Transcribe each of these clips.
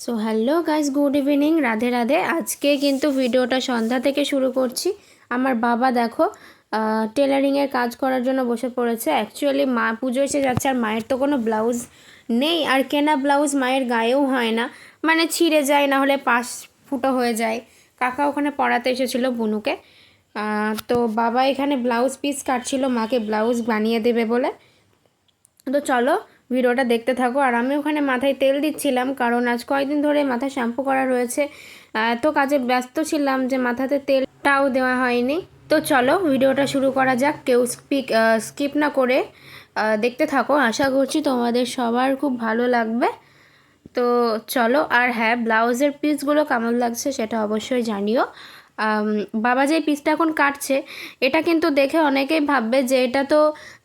So hello guys good evening Radhe Radhe. আজকে কিন্তু ভিডিওটা সন্ধ্যা থেকে শুরু করছি। আমার বাবা দেখো টেলারিংয়ের কাজ করার জন্য বসে পড়েছে। অ্যাকচুয়ালি মা, পুজো এসে যাচ্ছে, আর মায়ের তো কোনো ব্লাউজ নেই। আর কেনা ব্লাউজ মায়ের গায়েও হয় না। মানে ছিঁড়ে যায়, না হলে পাশ ফুটো হয়ে যায়। কাকা ওখানে পড়াতে এসেছিল বুনুকে। তো বাবা এখানে ব্লাউজ পিস কাটছিল, মাকে ব্লাউজ বানিয়ে দেবে বলে। তো চলো ভিডিওটা দেখতে থাকো। আর আমি ওখানে মাথায় তেল দিচ্ছিলাম, কারণ আজ কয়েকদিন ধরে মাথা শ্যাম্পু করা রয়েছে। এত কাজে ব্যস্ত ছিলাম যে মাথাতে তেলটাও দেওয়া হয়নি। তো চলো ভিডিওটা শুরু করা যাক। কেউ স্পিক স্কিপ না করে দেখতে থাকো। আশা করছি তোমাদের সবার খুব ভালো লাগবে। তো চলো, আর হ্যাঁ ব্লাউজের পিসগুলো কেমন লাগছে সেটা অবশ্যই জানিও। বাবা যে পিসটা এখন কাটছে, এটা কিন্তু দেখে অনেকেই ভাববে যে এটা তো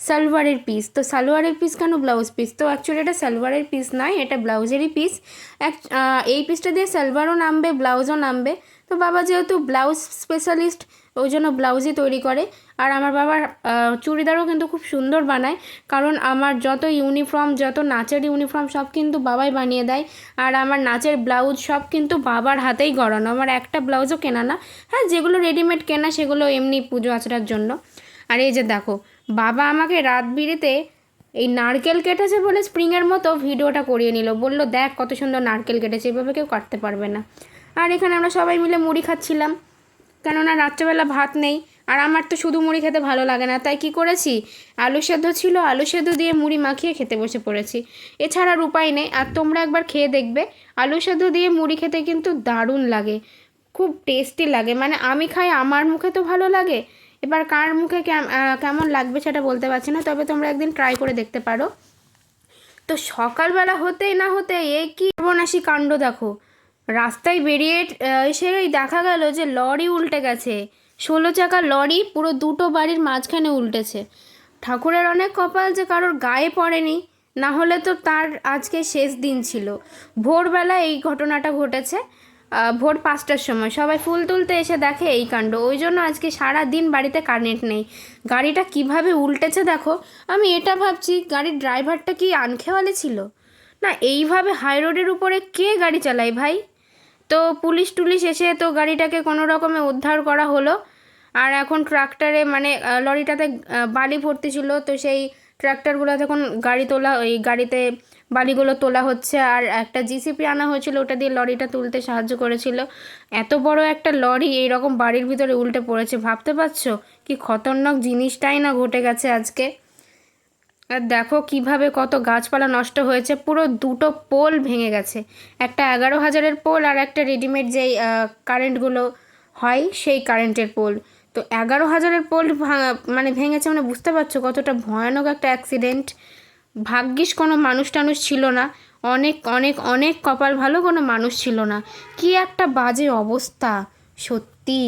সালোয়ারের পিস তো সালোয়ারের পিস কেন ব্লাউজ পিস তো অ্যাকচুয়ালি এটা সালোয়ারের পিস নয়, এটা ব্লাউজেরই পিস এক এই পিসটা দিয়ে সালোয়ারও নামবে, ব্লাউজও নামবে। তো বাবা যেহেতু ব্লাউজ স্পেশালিস্ট ওই জন্য ব্লাউজই তৈরি করে। আর আমার বাবার চুড়িদারও কিন্তু খুব সুন্দর বানায়। কারণ আমার যত ইউনিফর্ম, যত নাচের ইউনিফর্ম সব কিন্তু বাবাই বানিয়ে দেয়। আর আমার নাচের ব্লাউজ সব কিন্তু বাবার হাতেই গড়ানো। আমার একটা ব্লাউজও কেনা না। হ্যাঁ যেগুলো রেডিমেড কেনা, সেগুলো এমনি পুজো আচড়ার জন্য। আর এই যে দেখো, বাবা আমাকে রাত বিরেতে এই নারকেল কেটেছে বলে স্প্রিংয়ের মতো ভিডিওটা করিয়ে নিল। বলল, দেখ কত সুন্দর নারকেল কেটেছে, এভাবে কেউ কাটতে পারবে না। আর এখানে আমরা সবাই মিলে মুড়ি খাচ্ছিলাম। কেননা রাত্রেবেলা ভাত নেই, আর আমার তো শুধু মুড়ি খেতে ভালো লাগে না, তাই কি করেছি? আলু সেদ্ধ ছিল, আলু সেদ্ধ দিয়ে মুড়ি মাখিয়ে খেতে বসে পড়েছি। এছাড়া আর উপায় নেই, আর তোমরা একবার খেয়ে দেখবে, আলু সেদ্ধ দিয়ে মুড়ি খেতে কিন্তু দারুণ লাগে, খুব টেস্টি লাগে মানে আমি খাই, আমার মুখে তো ভালো লাগে, এবার কার মুখে কেমন লাগবে সেটা বলতে পারছি না, তবে তোমরা একদিন ট্রাই করে দেখতে পারো। তো সকালবেলা হতেই না হতে এ কি সর্বনাশী কাণ্ড দেখো। রাস্তায় বেরিয়ে এসেই দেখা গেল যে লরি উল্টে গেছে। ষোলো চাকা লরি পুরো দুটো বাড়ির মাঝখানে উল্টেছে। ঠাকুরের অনেক কপাল যে কারোর গায়ে পড়েনি, না হলে তো তার আজকে শেষ দিন ছিল। ভোরবেলা এই ঘটনাটা ঘটেছে ভোর পাঁচটার সময়। সবাই ফুল তুলতে এসে দেখে এই কাণ্ড। ওই জন্য আজকে সারা দিন বাড়িতে কারেন্ট নেই। গাড়িটা কীভাবে উল্টেছে দেখো? আমি এটা ভাবছি, গাড়ির ড্রাইভারটা কি আনখেওয়ালে ছিল? না, এইভাবে হাই রোডের উপরে কে গাড়ি চালায় ভাই? তো পুলিশ টুলিশ এসে তো গাড়িটাকে কোনো রকমে উদ্ধার করা হলো। আর এখন ট্রাক্টরে মানে লরিটাতে বালি ভর্তি ছিল। তো সেই ট্রাক্টরগুলো এখন গাড়ি তোলা, ওই গাড়িতে বালিগুলো তোলা হচ্ছে। আর একটা জিসিপি আনা হয়েছিল, ওটা দিয়ে লরিটা তুলতে সাহায্য করেছিল। এত বড় একটা লরি এইরকম বাড়ির ভিতরে উল্টে পড়েছে, ভাবতে পারছ? কি খতরনাক জিনিসটাই না ঘটে গেছে আজকে। দেখো কীভাবে কত গাছপালা নষ্ট হয়েছে, পুরো দুটো পোল ভেঙে গেছে। একটা এগারো হাজারের পোল আর একটা রেডিমেড যেই কারেন্টগুলো হয় সেই কারেন্টের পোল। তো এগারো হাজারের পোল ভাঙা মানে ভেঙেছে মানে বুঝতে পারছ কতটা ভয়ানক একটা অ্যাক্সিডেন্ট ভাগ্যিস কোনো মানুষ টানুষ ছিল না। অনেক অনেক অনেক কপাল ভালো কোনো মানুষ ছিল না। কি একটা বাজে অবস্থা, সত্যি।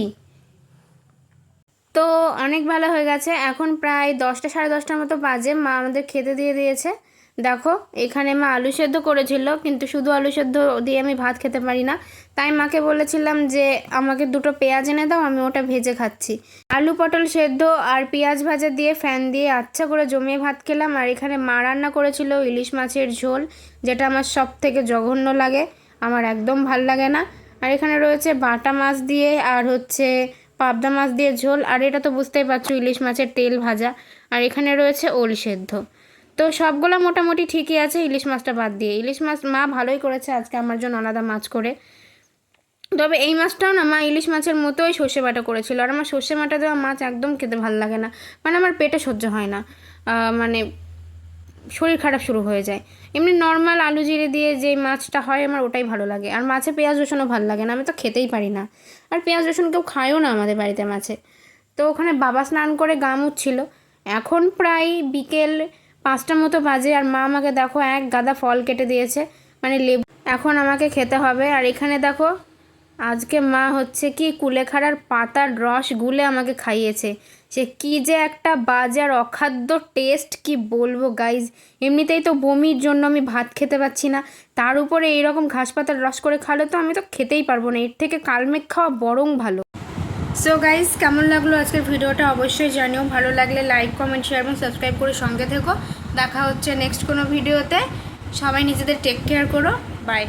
তো অনেক ভালো হয়ে গেছে। এখন প্রায় দশটা, সাড়ে দশটার মতো বাজে। মা আমাদের খেতে দিয়ে দিয়েছে। দেখো, এখানে মা আলু সেদ্ধ করেছিল, কিন্তু শুধু আলু সেদ্ধ দিয়ে আমি ভাত খেতে পারি না। তাই মাকে বলেছিলাম যে, আমাকে দুটো পেঁয়াজ এনে দাও, আমি ওটা ভেজে খাচ্ছি। আলু পটল সেদ্ধ আর পেঁয়াজ ভাজা দিয়ে ফ্যান দিয়ে আচ্ছা করে জমিয়ে ভাত খেলাম। আর এখানে মা রান্না করেছিল ইলিশ মাছের ঝোল, যেটা আমার সব থেকে জঘন্য লাগে। আমার একদম ভালো লাগে না। আর এখানে রয়েছে বাটা মাছ দিয়ে, আর হচ্ছে পাবদা মাছ দিয়ে ঝোল, আর এটা তো বুঝতেই পারছ ইলিশ মাছের তেল ভাজা, আর এখানে রয়েছে ওল সেদ্ধ। তো সবগুলো মোটামুটি ঠিকই আছে, ইলিশ মাছটা বাদ দিয়ে। ইলিশ মাছ মা ভালোই করেছে আজকে আমার জন্য আলাদা মাছ করে। তবে এই মাছটাও না মা ইলিশ মাছের মতোই সর্ষে বাটা করেছিল, আর আমার সর্ষে বাটা দেওয়া মাছ একদম খেতে ভালো লাগে না। মানে আমার পেটে সহ্য হয় না। মানে শরীর খারাপ শুরু হয়ে যায়। এমনি নর্মাল আলু জিরে দিয়ে যে মাছটা হয় আমার ওটাই ভালো লাগে। আর মাছে পেঁয়াজ রসুনও ভালো লাগে না, আমি তো খেতেই পারি না। আর পেঁয়াজ রসুন কেউ খায়ও না আমাদের বাড়িতে মাছে। তো ওখানে বাবা স্নান করে গা মুছছিল। এখন প্রায় বিকেল পাঁচটার মতো বাজে আর মা আমাকে দেখো এক গাদা ফল কেটে দিয়েছে। মানে লেবু। এখন আমাকে খেতে হবে। আর এখানে দেখো, আজকে মা হচ্ছে কি কুলেখাড়ার পাতার রস গুলে আমাকে খাইয়েছে। সে কি যে একটা বাজার অখাদ্য টেস্ট কি বলব গাইজ এমনিতেই তো বমির জন্য আমি ভাত খেতে পাচ্ছি না। তার উপরে এইরকম ঘাস পাতার রস করে খালে তো আমি তো খেতেই পারব না। এর থেকে কালমেঘ খাওয়া বরং ভালো। সো গাইজ কেমন লাগল আজকের ভিডিওটা অবশ্যই জানিও। ভালো লাগলে লাইক কমেন্ট শেয়ার এবং সাবস্ক্রাইব করে সঙ্গে থেকো। দেখা হচ্ছে নেক্সট কোনো ভিডিওতে সবাই নিজেদের টেক কেয়ার করো। বাই